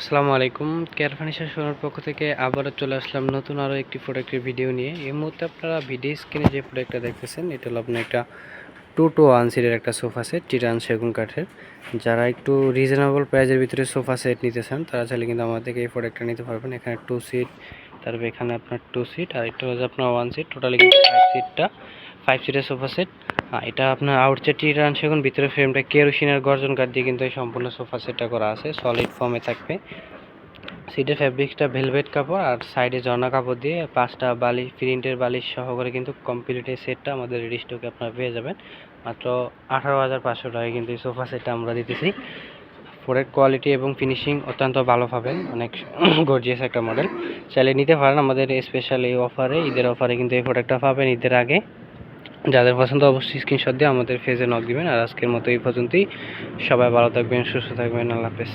আসসালামু আলাইকুম। Care furniture শোনার পক্ষ থেকে আবারও চলে আসলাম নতুন আরও একটি প্রোডাক্টের ভিডিও নিয়ে। এই মুহূর্তে আপনারা ভিডিও স্ক্রিনে যে প্রোডাক্টটা দেখতেছেন, এটা হলো আপনার একটা টু টু ওয়ান সিটের একটা সোফা সেট চিরান সেগুন কাঠের। যারা একটু রিজনেবল প্রাইজের ভিতরে সোফা সেট নিতে চান, তারা চাইলে কিন্তু আমার থেকে এই প্রোডাক্টটা নিতে পারবেন। এখানে টু সিট তারপরে এখানে আপনার টু সিট আর এটা হচ্ছে আপনার ওয়ান সিট টোটালি কিন্তু ফাইভ সিটটা ফাইভ সিটের সোফা সেট এটা আপনার আউটসাইড টিরান সেগুন ভিতরে ফ্রেমটা কেরোসিনের গর্জন কাঠ দিয়ে কিন্তু এই সম্পূর্ণ সোফা সেটটা করা আছে সলিড ফর্মে থাকবে। সিটের ফ্যাব্রিক্সটা ভেলভেট কাপড় আর সাইডে ঝর্ণা কাপড় দিয়ে পাঁচটা বালিশ প্রিন্টের বালিশ সহকারে কিন্তু কমপ্লিট এই সেটটা আমাদের রেডি স্টকে আপনারা পেয়ে যাবেন। মাত্র আঠারো হাজার পাঁচশো টাকায় কিন্তু এই সোফা সেটটা আমরা দিতেছি। প্রোডাক্ট কোয়ালিটি এবং ফিনিশিং অত্যন্ত ভালো পাবেন, অনেক গর্জিয়াস একটা মডেল চাইলে নিতে পারেন, আমাদের স্পেশাল এই অফারে ঈদের অফারে কিন্তু এই প্রোডাক্টটা পাবেন ঈদের আগে। যাদের পছন্দ অবশ্যই স্ক্রিনশট দিয়ে আমাদের ফেজে নক দিবেন। আর আজকের মতো এই পর্যন্তই। সবাই ভালো থাকবেন, সুস্থ থাকবেন। আল্লাহ হাফেজ।